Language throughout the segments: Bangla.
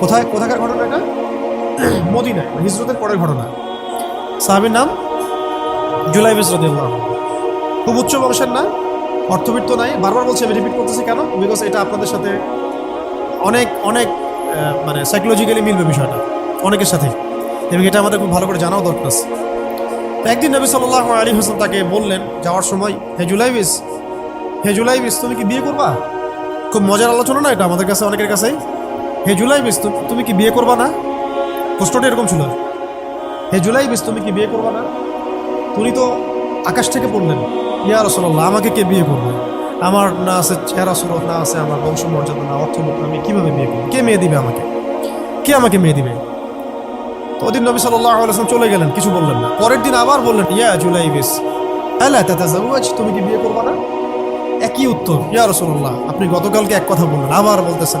কোথায় কোথাকার ঘটনা এটা? মদিনায় মানে হিজরতের পরের ঘটনা। সাহাবির নাম জুলাই বিসরদুল্লাহ খুব উচ্চ বংশের না, অর্থবিত্ত নাই। বারবার বলছি, আমি রিপিট করতেছি কেন? বিকজ এটা আপনাদের সাথে অনেক অনেক মানে সাইকোলজিক্যালি মিলবে বিষয়টা, অনেকের সাথে। এবং এটা আমাদের খুব ভালো করে জানাও দরকার। একদিন নবী সাল্লাহ আলী হোসেন তাকে বললেন, যাওয়ার সময়, হে জুলাইবিস হে জুলাইবিস তুমি কি বিয়ে করবা? খুব মজার আলোচনা না এটা আমাদের কাছে, অনেকের কাছেই। হে জুলাইবিস তু- তুমি কি বিয়ে করবা না? প্রশ্নটা এরকম ছিল। হে জুলাই জুলাইবিস তুমি কি বিয়ে করবা না? তুমি তো আকাশ থেকে পড়লেন। ইয়া রসল্লাহ আমাকে কে বিয়ে করবে? আমার না আছে চেহারা সুরত, না আছে আমার বংশমর্যাদা, না অর্থ আমি কীভাবে বিয়ে করব? কে মেয়ে দিবে আমাকে? কে আমাকে মেয়ে দিবে? তো ওদিন নবী আলাইসলাম চলে গেলেন, কিছু বললেন না। পরের দিন আবার বললেন, ইয়া জুলাই বিশ হ্যাঁ আল্লাহ তাতাজাউয়াজ তুমি কি বিয়ে করবা না? একই উত্তর, ইয়া রসল্লাহ আপনি গতকালকে এক কথা বললেন, আবার বলতেছেন।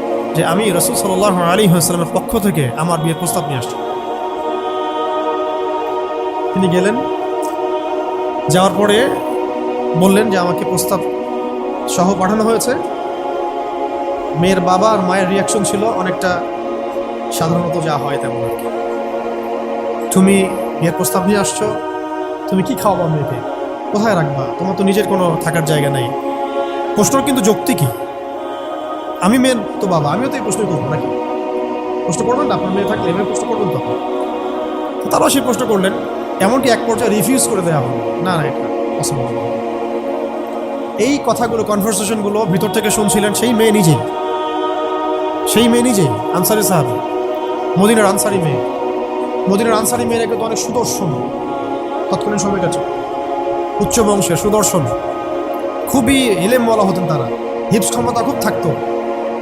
যে আমি রসুল সাল্লাহ আলী হাসলামের পক্ষ থেকে আমার বিয়ের প্রস্তাব নিয়ে আসছি। তিনি গেলেন, যাওয়ার পরে বললেন যে আমাকে প্রস্তাব সহ পাঠানো হয়েছে। মেয়ের বাবা আর মায়ের রিয়াকশন ছিল অনেকটা সাধারণত যা হয় তেমন আর কি। তুমি বিয়ের প্রস্তাব নিয়ে আসছো, তুমি কি খাওয়াবা মেয়েকে? কোথায় রাখবা? তোমার তো নিজের কোনো থাকার জায়গা নেই। প্রশ্নর কিন্তু যুক্তি কি আমি মেয়ের তো বাবা, আমিও তো এই প্রশ্ন করব নাকি? প্রশ্ন করবেন না? আপনার মেয়ে থাকলে এভাবে প্রশ্ন করবেন তো তো তারাও সেই প্রশ্ন করলেন। এমনকি এক পর্যায়ে রিফিউজ করে দেওয়া হলো। না না, এটা অসম্ভব এই কথাগুলো কনভারসেশনগুলো ভিতর থেকে শুনছিলেন সেই মেয়ে নিজেই। সেই মেয়ে নিজেই, আনসারি সাহেব। মদিনার আনসারি মেয়ে। মদিনার আনসারি মেয়েরা কিন্তু অনেক সুদর্শন। তৎকালীন সময়টা কাছে। উচ্চ বংশের সুদর্শন। খুবই এলেম বলা হতেন তারা। হিপস ক্ষমতা খুব থাকতো।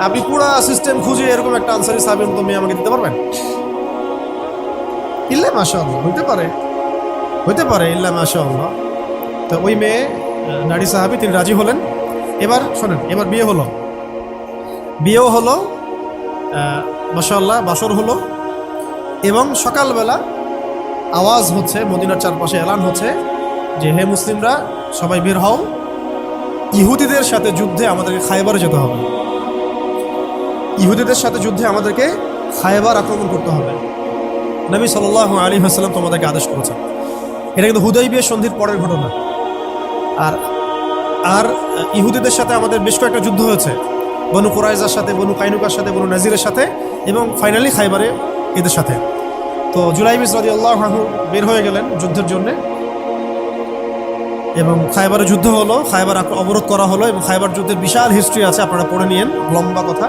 আপনি পুরা সিস্টেম খুঁজে এরকম একটা আনসারি সাহেবের মতো মেয়ে আমাকে দিতে পারবেন? ইল্লা মাসা আল্লাহ হইতে পারে। হইতে পারে, ইল্লা মাসা আল্লাহ তো ওই মেয়ে নারী সাহাবি, তিনি রাজি হলেন। এবার শোনেন, এবার বিয়ে হলো। বিয়েও হলো মাসাল্লাহ বাসর হলো। এবং সকালবেলা আওয়াজ হচ্ছে, মদিনার চারপাশে এলান হচ্ছে যে, হে মুসলিমরা, সবাই বের হও। ইহুদিদের সাথে যুদ্ধে আমাদেরকে খাইবারে যেতে হবে। ইহুদিদের সাথে যুদ্ধে আমাদেরকে খাইবার আক্রমণ করতে হবে। নবী সাল্লাহ আলী হাসলাম তোমাদেরকে আদেশ করেছেন। এটা কিন্তু হুদয় বিয়ে সন্ধির পরের ঘটনা। আর আর ইহুদিদের সাথে আমাদের বেশ কয়েকটা যুদ্ধ হয়েছে। বনু কোরাইজার সাথে, বনু কাইনুকার সাথে, বনু নাজিরের সাথে এবং ফাইনালি খাইবারে এদের সাথে। তো জুলাই বিস রাজি আল্লাহ বের হয়ে গেলেন যুদ্ধের জন্যে। এবং খাইবারে যুদ্ধ হলো খাইবার অবরোধ করা হলো এবং খাইবার যুদ্ধের বিশাল হিস্ট্রি আছে, আপনারা পড়ে নিয়েন, লম্বা কথা।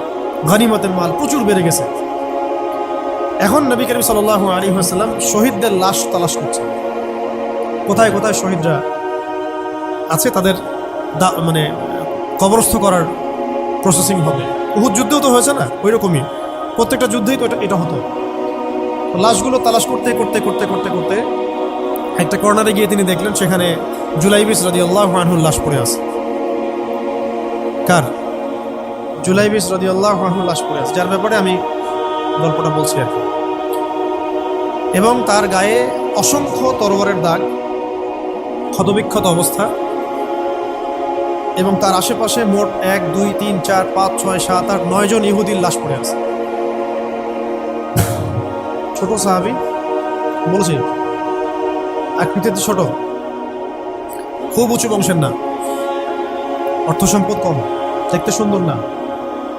গনিমতের মাল প্রচুর বেড়ে গেছে। এখন নবী করিম সাল্লাহ আলী হাসাল্লাম শহীদদের লাশ তালাশ করছে কোথায় কোথায় শহীদরা আছে তাদের মানে কবরস্থ করার প্রসেসিং হবে? উহুদ যুদ্ধও তো হয়েছে না? ওই রকমই প্রত্যেকটা যুদ্ধেই তো এটা এটা হতো। লাশগুলো তালাশ করতে করতে করতে করতে করতে একটা কর্নারে গিয়ে তিনি দেখলেন, সেখানে জুলাইবিস রাজি আল্লাহ আনহুর লাশ পড়ে আছে। কার? জুলাইবিস আল্লাহ আনহুর লাশ পড়ে আছে, যার ব্যাপারে আমি গল্পটা বলছি আর কি। এবং তার গায়ে অসংখ্য তরবারের দাগ, ক্ষতবিক্ষত অবস্থা, এবং তার আশেপাশে মোট এক, দুই, তিন, চার, পাঁচ, ছয়, সাত, আট, নয় জন ইহুদির লাশ পড়ে আছে। ছোট সাহাবি, বলছি, আকৃতিতে ছোট, খুব উঁচু বংশের না, অর্থ সম্পদ কম, দেখতে সুন্দর না।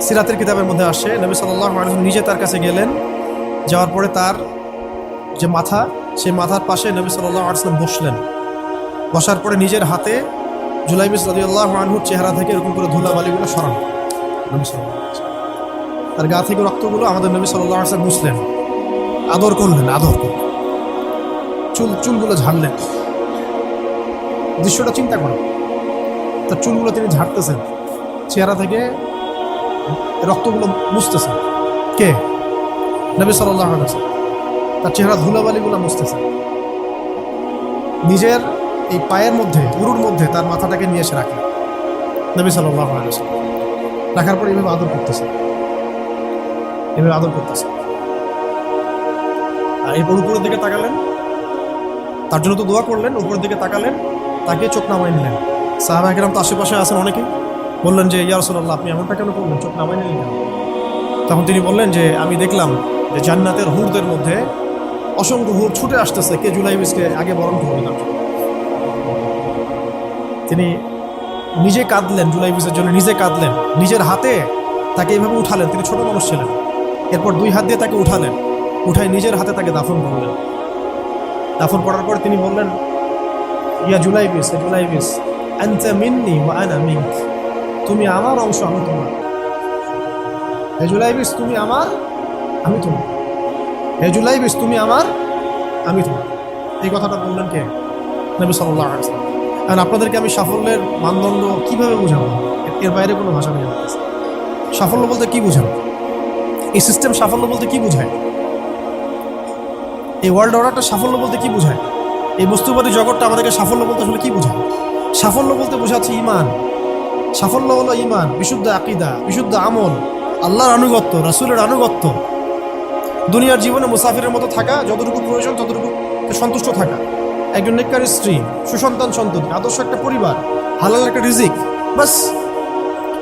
সিরাতের কিতাবের মধ্যে আসে। নবী সাল্লাহ আলী নিজে তার কাছে গেলেন। যাওয়ার পরে তার যে মাথা, সেই মাথার পাশে নবী সাল্লাহ আসলাম বসলেন। বসার পরে নিজের হাতে জুলাইবিস রদিউল্লাহ আনহুর চেহারা থেকে এরকম করে ধুলাবালিগুলো সরান। তার গা থেকে রক্তগুলো আমাদের নবী সাল্লাহ আসলাম মুসলেন আদর করলেন আদর করলেন। চুল, চুলগুলো ঝাড়লেন। দৃশ্যটা চিন্তা করেন তার চুলগুলো তিনি ঝাড়তেছেন। চেহারা থেকে রক্তগুলো মুছতেছেন কে? নবী আলাইহি তার চেহারা ধুলাবালিগুলো মুছতেছেন নিজের এই পায়ের মধ্যে উরুর মধ্যে তার মাথাটাকে নিয়ে এসে রাখে। নবী সাল্লাহ রাখার পর এভাবে আদর করতেছে। এভাবে আদর করতেছে। আর এরপর উপরের দিকে তাকালেন। তার জন্য তো দোয়া করলেন, উপরের দিকে তাকালেন। তাকে চোখ নামাই নিলেন। সাহাবা একরাম তো আশেপাশে আছেন অনেকে বললেন যে, ইয়া রাসূলুল্লাহ, আপনি এমনটা কেন করলেন? চোখ নামাই নিলেন কেন? তখন তিনি বললেন যে, আমি দেখলাম যে জান্নাতের হুরদের মধ্যে অসংখ্য হুর ছুটে আসতেছে। কে জুলাই বিসকে আগে বরণ করবে জন্য। তিনি নিজে কাঁদলেন, জুলাই বিসের জন্য নিজে কাঁদলেন। নিজের হাতে তাকে এইভাবে উঠালেন। তিনি ছোট মানুষ ছিলেন। এরপর দুই হাত দিয়ে তাকে উঠালেন। উঠায় নিজের হাতে তাকে দাফন করলেন। দাফন করার পর তিনি বললেন, ইয়া জুলাইবিস ইয়া জুলাইবিস আনতা মিন্নি ওয়া আনা মিনক তুমি আমার অংশ, আমি তোমার। হে জুলাইবিস, তুমি আমার, আমি তোমার। হে জুলাইবিস, তুমি আমার, আমি তোমার। এই কথাটা বললেন কে? নবী আলাইহি ওয়াসাল্লাম। আপনাদেরকে আমি সাফল্যের মানদণ্ড কীভাবে বোঝাবো? এর- বাইরে কোনো ভাষা নেই সাফল্য বলতে কি বোঝান এই সিস্টেম সাফল্য বলতে কি বোঝায়? এই ওয়ার্ল্ড অর্ডারটা সাফল্য বলতে কি বোঝায়? এই বস্তুবাদী জগৎটা আমাদেরকে সাফল্য বলতে আসলে কি বোঝায়? সাফল্য বলতে বোঝাচ্ছে ইমান। সাফল্য হলো ইমান বিশুদ্ধ আকিদা, বিশুদ্ধ আমল, আল্লাহর আনুগত্য, রাসুলের আনুগত্য। দুনিয়ার জীবনে মুসাফিরের মতো থাকা, যতটুকু প্রয়োজন, ততটুকু সন্তুষ্ট থাকা। একজন নেককার স্ত্রী, সুসন্তান সন্তান আদর্শ একটা পরিবার, হালাল একটা রিজিক বাস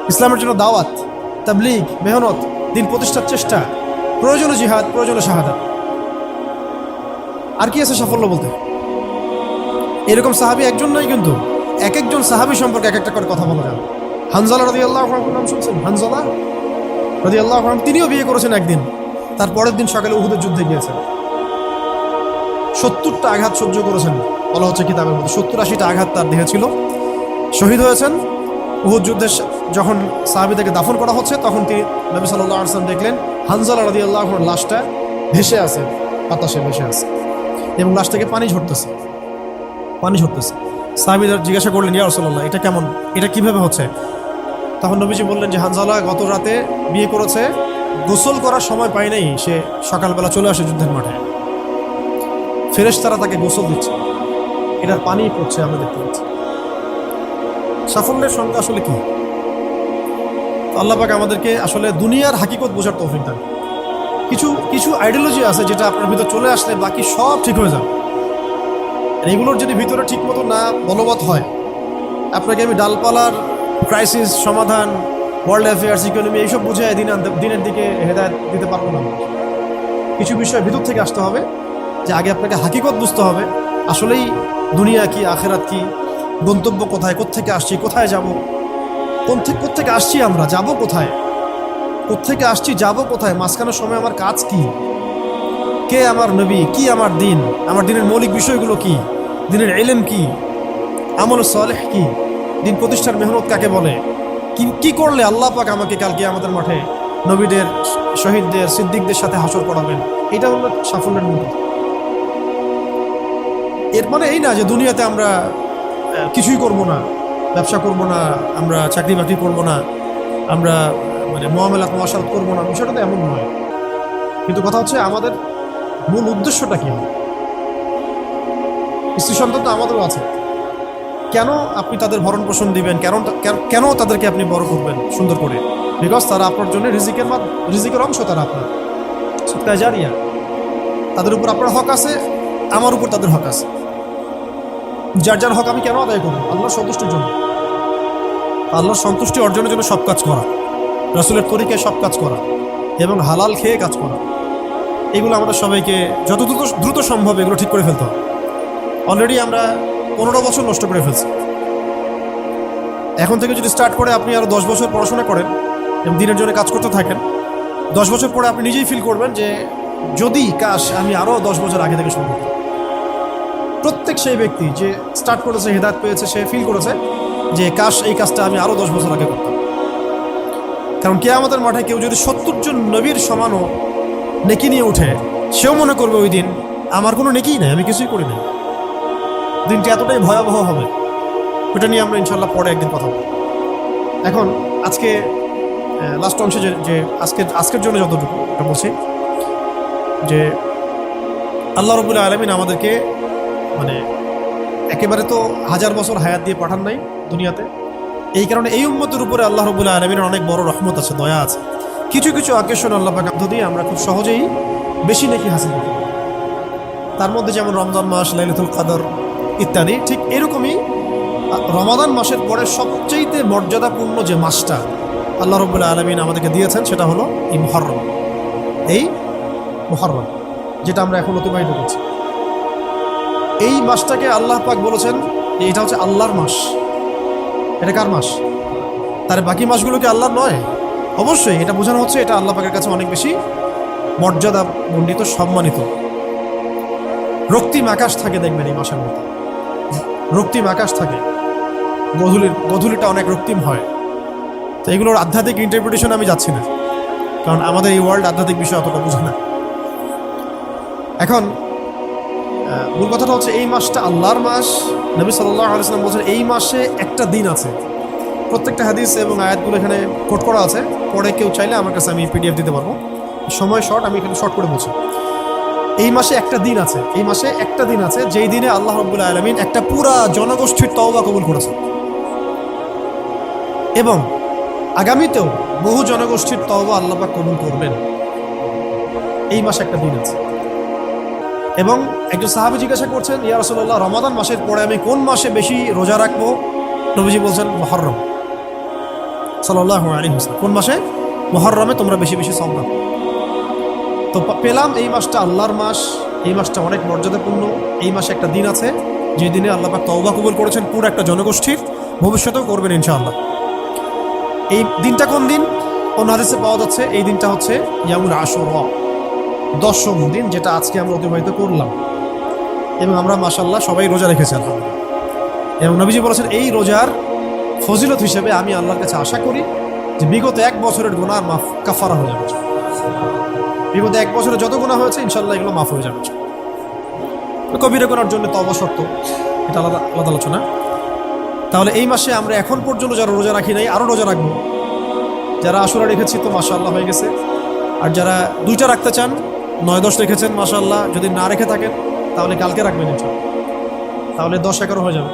ইসলামের জন্য দাওয়াত, তাবলিগ, মেহনত, দিন প্রতিষ্ঠার চেষ্টা, প্রয়োজনে জিহাদ, প্রয়োজনে শাহাদাত। আর কি আছে সাফল্য বলতে? এরকম সাহাবি একজন নয় কিন্তু এক একজন সাহাবি সম্পর্কে এক একটা করে কথা বলা যাবে। হানজালা রদি আল্লাহ নাম শুনছেন? হানজালা রদি আল্লাহ তিনিও বিয়ে করেছেন একদিন। তার পরের দিন সকালে উহুদের যুদ্ধে গিয়েছেন। সত্তরটা আঘাত সহ্য করেছেন, বলা হচ্ছে কিতাবের মধ্যে। সত্তর আশিটা আঘাত তার দেহে ছিল। শহীদ হয়েছেন। উহুদ যুদ্ধে যখন সাহাবিদেরকে দাফন করা হচ্ছে, তখন তিনি নবী সাল্লাহ আসলাম দেখলেন, হানজালা রদি আল্লাহর লাশটা ভেসে আছে, বাতাসে ভেসে আছে। এবং লাশ থেকে পানি ঝরতেছে। পানি ঝরতেছে। সাহাবিরা জিজ্ঞাসা করলেন, ইয়া রসল্লাহ এটা কেমন? এটা কীভাবে হচ্ছে? তখন নবীজি বললেন যে হানজালা গত রাতে বিয়ে করেছে, গোসল করার সময় পায় নাই, সে সকালবেলা চলে আসে যুদ্ধের মাঠে। ফেরেশতারা তাকে গোসল দিচ্ছে। এটার পানি পড়ছে, আমরা দেখতে পাচ্ছি। সাফল্যের সংখ্যা আসলে কি? আল্লাহ পাক আমাদেরকে আসলে দুনিয়ার হাকিকত বোঝার তৌফিক দেন কিছু কিছু আইডিওলজি আছে যেটা আপনার ভিতর চলে আসলে বাকি সব ঠিক হয়ে যাবে। এগুলোর যদি ভিতরে ঠিক মতো না বলবৎ হয়, আপনাকে আমি ডালপালার ক্রাইসিস, সমাধান, ওয়ার্ল্ড অ্যাফেয়ার্স, ইকোনমি, এইসব বুঝে দিন দিনের দিকে হেদায়ত দিতে পারব না কিছু বিষয় ভিতর থেকে আসতে হবে, যে আগে আপনাকে হাকিকত বুঝতে হবে, আসলেই দুনিয়া কি, আখেরাত কি, গন্তব্য কোথায় কোথেকে আসছি, কোথায় যাব, কোন থেকে কোত্থেকে আসছি আমরা, যাব কোথায়, কোত্থেকে আসছি, যাব কোথায় মাঝখানের সময় আমার কাজ কি, কে আমার নবী, কি আমার দিন, আমার দিনের মৌলিক বিষয়গুলো কি, দিনের এলেম কি, আমল সালেহ কি দিন প্রতিষ্ঠার মেহনত কাকে বলে? কি করলে আল্লাহ পাক আমাকে কালকে আমাদের মাঠে নবীদের, শহীদদের, সিদ্দিকদের সাথে হাসর করাবেন? এটা হলো সাফল্যের মূল এর মানে এই না যে দুনিয়াতে আমরা কিছুই করব না। ব্যবসা করব না, আমরা চাকরি বাকরি করব না, আমরা মানে মহামেলাত মহাসারত করব না, বিষয়টা তো এমন নয়। কিন্তু কথা হচ্ছে আমাদের মূল উদ্দেশ্যটা কি? স্ত্রী সন্তান তো আমাদেরও আছে। কেন আপনি তাদের ভরণ পোষণ দিবেন? কেন কেন- তাদেরকে আপনি বড় করবেন? সুন্দর করে। বিকজ তারা আপনার জন্য রিজিকের রিজিকের অংশ তারা আপনার। সত্যায় জারিয়া তাদের উপর আপনার হক আছে, আমার উপর তাদের হক আছে। যার যার হক আমি কেন আদায় করব? আল্লাহর সন্তুষ্টির জন্য। আল্লাহর সন্তুষ্টি অর্জনের জন্য সব কাজ করা। রসুলের তরিকায় সব কাজ করা। এবং হালাল খেয়ে কাজ করা। এগুলো আমাদের সবাইকে যত দ্রুত দ্রুত সম্ভব এগুলো ঠিক করে ফেলতে হবে। অলরেডি আমরা পনেরো বছর নষ্ট করে ফেলছি। এখন থেকে যদি স্টার্ট করে আপনি আরও দশ বছর পড়াশোনা করেন এবং দিনের জন্য কাজ করতে থাকেন, দশ বছর পরে আপনি নিজেই ফিল করবেন যে যদি কাশ আমি আরও দশ বছর আগে থেকে শুরু করতাম। প্রত্যেক সেই ব্যক্তি যে স্টার্ট করেছে, হেদায়ত পেয়েছে, সে ফিল করেছে যে কাশ এই কাজটা আমি আরও দশ বছর আগে করতাম। কারণ কে আমাদের মাঠে কেউ যদি সত্তর জন নবীর সমানও নেকি নিয়ে উঠে সেও মনে করবে ওই দিন, আমার কোনো নেকিই নেই, আমি কিছুই করি নাই। দিনটি এতটাই ভয়াবহ হবে, ওটা নিয়ে আমরা ইনশাল্লাহ পরে একদিন কথা বলব। এখন আজকে লাস্ট অংশে যে যে আজকের আজকের জন্য যতটুকু এটা বলছি, যে আল্লাহ রবুল্লা আলমিন আমাদেরকে মানে একেবারে তো হাজার বছর হায়াত দিয়ে পাঠান নাই দুনিয়াতে। এই কারণে এই উম্মতের উপরে আল্লাহ রবুল্লা আলমিনের অনেক বড় রহমত আছে, দয়া আছে। কিছু কিছু আকর্ষণ আল্লাহ পাক মধ্য দিয়ে আমরা খুব সহজেই বেশি নাকি হাসিল তার মধ্যে যেমন রমজান মাস, লাইলাতুল কাদর ইত্যাদি, ঠিক এরকমই রমাদান মাসের পরে সবচেয়েতে মর্যাদাপূর্ণ যে মাসটা আল্লাহ রবুল্লা আলমিন আমাদেরকে দিয়েছেন, সেটা হলো এই মহরম। এই মহরম, যেটা আমরা এখন অতিবাহিত করছি। এই মাসটাকে আল্লাহ পাক বলেছেন যে এটা হচ্ছে আল্লাহর মাস। এটা কার মাস? তার বাকি মাসগুলো কি আল্লাহর নয়? অবশ্যই, এটা বোঝানো হচ্ছে, এটা আল্লাহ পাকের কাছে অনেক বেশি মর্যাদা মণ্ডিত, সম্মানিত। রক্তিম আকাশ থাকে দেখবেন এই মাসের মধ্যে। রক্তিম আকাশ থাকে। গধূলির গধূলিটা অনেক রক্তিম হয়। তো এগুলোর আধ্যাত্মিক ইন্টারপ্রিটেশন আমি যাচ্ছি না। কারণ আমাদের এই ওয়ার্ল্ড আধ্যাত্মিক বিষয় অতটা বুঝে না। এখন মূল কথাটা হচ্ছে এই মাসটা আল্লাহর মাস। নবী সাল্লাহ আলিয়াল্লাম বলছেন, এই মাসে একটা দিন আছে। প্রত্যেকটা হাদিস এবং আয়াতগুলো এখানে কোট করা আছে। পরে কেউ চাইলে আমার কাছে আমি পিডিএফ দিতে পারব। সময় শর্ট আমি এখানে শর্ট করে বলছি। এই মাসে একটা দিন আছে, এই মাসে একটা দিন আছে, যেই দিনে আল্লাহ রব্বুল আলমিন একটা পুরা জনগোষ্ঠীর তওবা কবুল করেছে এবং আগামীতেও বহু জনগোষ্ঠীর তওবা আল্লাপাক কবুল করবেন। এই মাসে একটা দিন আছে। এবং একজন সাহাবি জিজ্ঞাসা করছেন, ইয়া রসুল্লাহ রমাদান মাসের পরে আমি কোন মাসে বেশি রোজা রাখব? নবীজি বলছেন মহরম সাল্লাহ আলী হোসেন কোন মাসে? মহরমে তোমরা বেশি বেশি সম তো পেলাম এই মাসটা আল্লাহর মাস, এই মাসটা অনেক মর্যাদাপূর্ণ, এই মাসে একটা দিন আছে যে দিনে আল্লাহ তওবা কবুল করেছেন পুরো একটা জনগোষ্ঠীর, ভবিষ্যতেও করবেন ইনশাআল্লাহ। এই দিনটা কোন দিন? অন্য হাদিসে পাওয়া যাচ্ছে, এই দিনটা হচ্ছে ইয়ামুল আশুর, দশম দিন যেটা আজকে আমরা অতিবাহিত করলাম। এবং আমরা মাসাল্লাহ সবাই রোজা রেখেছি, আলহামদুলিল্লাহ। এবং নবীজি বলেছেন, এই রোজার ফজিলত হিসেবে আমি আল্লাহর কাছে আশা করি যে বিগত এক বছরের গুণার মাফ কাফারা হয়ে যাবে। বিগত এক বছরে যত গুণা হয়েছে ইনশাল্লাহ এগুলো মাফ হয়ে যাবে। কবিরা গুণার জন্য তো অবসত্ব এটা আলাদা আলাদা আলোচনা। তাহলে এই মাসে আমরা এখন পর্যন্ত যারা রোজা রাখি নাই আরও রোজা রাখব। যারা আশুরা রেখেছি তো মাশাআল্লাহ হয়ে গেছে। আর যারা দুইটা রাখতে চান, নয় দশ রেখেছেন, মাশাআল্লাহ। যদি না রেখে থাকেন, তাহলে কালকে রাখবেন ইনশাল্লাহ তাহলে দশ এগারো হয়ে যাবে।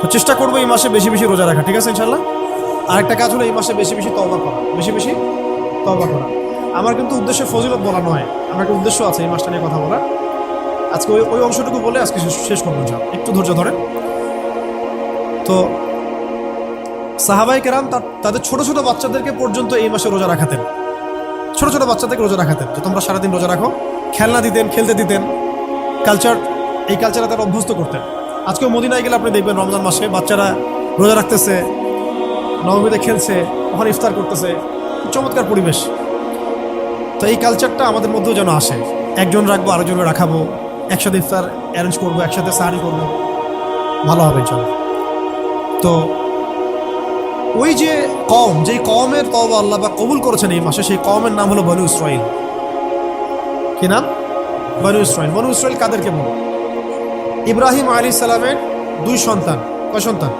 তো চেষ্টা করব এই মাসে বেশি বেশি রোজা রাখা, ঠিক আছে ইনশাল্লাহ আরেকটা কাজ হলো এই মাসে বেশি বেশি তওবা করা, বেশি বেশি তওবা করা। আমার কিন্তু উদ্দেশ্য ফজিলত বলা নয়। আমার একটা উদ্দেশ্য আছে এই মাসটা নিয়ে কথা বলার। আজকে ওই ওই অংশটুকু বলে আজকে শেষ- করব ইনশাল্লাহ একটু ধৈর্য ধরে তো সাহাবাই কেরাম তাদের ছোট ছোট বাচ্চাদেরকে পর্যন্ত এই মাসে রোজা রাখাতেন। ছোট ছোট বাচ্চাদেরকে রোজা রাখাতেন। যে তোমরা সারাদিন রোজা রাখো, খেলনা দিতেন, খেলতে দিতেন। কালচার এই কালচারে তারা অভ্যস্ত করতেন। আজকে মদিনায় গেলে আপনি দেখবেন রমজান মাসে বাচ্চারা রোজা রাখতেছে, নবমীতে খেলছে, ওখানে ইফতার করতেছে। চমৎকার পরিবেশ। তো এই কালচারটা আমাদের মধ্যেও যেন আসে। একজন রাখব আরেকজনে রাখাবো। একসাথে ইফতার অ্যারেঞ্জ করব, একসাথে সাহারি করব। ভালো হবে চল তো ওই যে কম যেই কমের তবা আল্লাহ বা কবুল করেছেন এই মাসে, সেই কমের নাম হলো বনু ইসরাইল কি নাম? বনু ইসরাইল বনু ইসরাইল কাদেরকে বলো? ইব্রাহিম আলী সালামের দুই সন্তান। কয় সন্তান?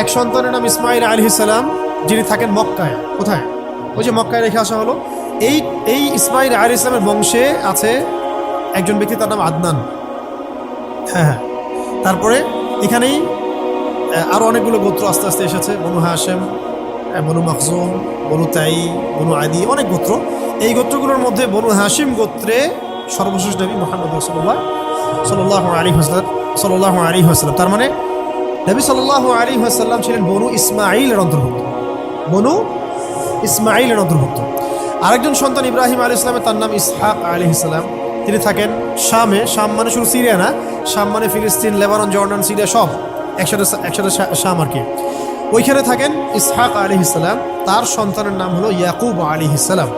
এক সন্তানের নাম ইসমাইল আলী যিনি থাকেন মক্কায়। কোথায়? ওই যে মক্কায় রেখে আসা হলো। এই এই ইসমাইল আলী ইসলামের বংশে আছে একজন ব্যক্তি, তার নাম আদনান। হ্যাঁ হ্যাঁ। তারপরে এখানেই আরও অনেকগুলো গোত্র আস্তে আস্তে এসেছে। বনু হাসেম বনু মখজুম, বনু তাই, বনু আদি, অনেক গোত্র। এই গোত্রগুলোর মধ্যে বনু হাসিম গোত্রে সর্বশেষ নবী মোহাম্মদ রসুল্লাহ সাল্লাহ আলী হাসলাম সাল্লাহ আলী হাসলাম তার মানে নবী সাল্লাহ আলী হাসাল্লাম ছিলেন বনু ইসমাইলের অন্তর্ভুক্ত। বনু ইসমাইলের অন্তর্ভুক্ত। আরেকজন সন্তান ইব্রাহিম আলী ইসলামের তার নাম ইসহাক আলী ইসলাম তিনি থাকেন শামে, শাম মানে শুধু সিরিয়া না, শাম মানে ফিলিস্তিন, লেবানন, জর্ডান, সিরিয়া সব একসাথে একসাথে শাম আর কি। ওইখানে থাকেন ইসহাক আলী ইসলাম তার সন্তানের নাম হলো ইয়াকুব আলী ইসলাম